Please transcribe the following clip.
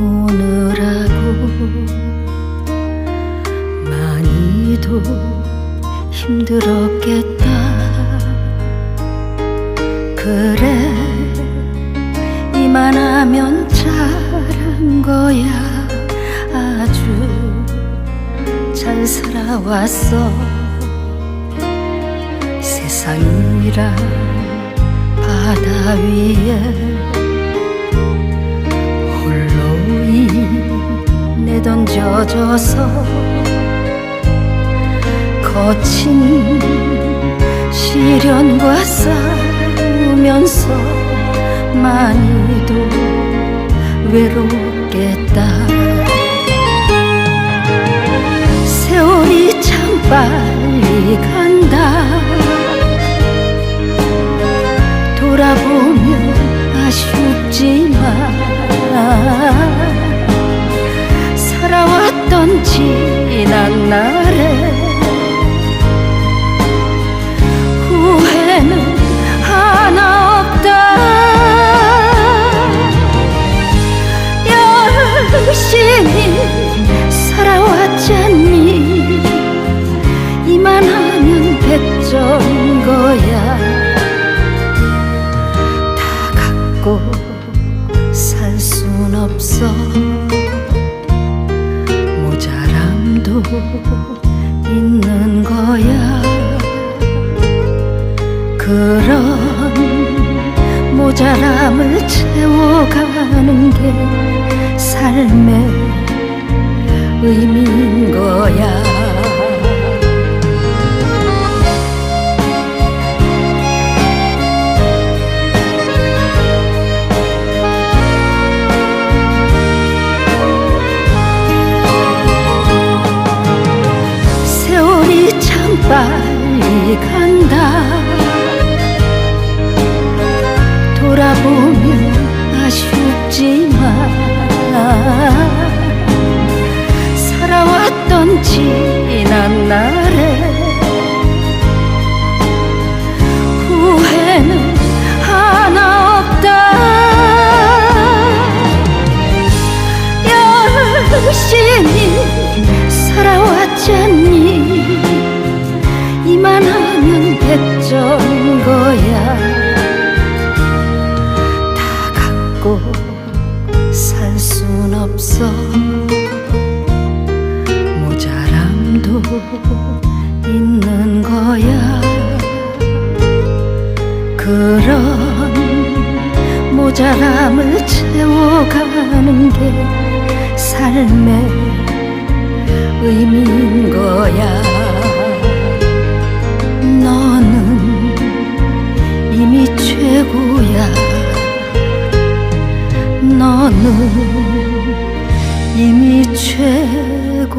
오느라고 많이도 힘들었겠다. 그래 이만하면 잘한 거야. 아주 잘 살아왔어. 세상이란 바다 위에 내던져져서 거친 시련과 싸우면서 많이도 외롭겠다. 세월이 참 빨리 간다. 돌아보면 아쉽지만 지난 날에 후회는 하나 없다. 열심히 살아왔잖니. 이만하면 백전 거야 모자람을 채워가는 게 삶의 의미인 거야. 세월이 참 빨리 간 보면 아쉽지만 살아왔던 지 갖고 살순 없어. 모자람도 있는 거야. 그런 모자람을 채워가는 게 삶의 의미인 거야. 너는 이미 너는 이미 최고야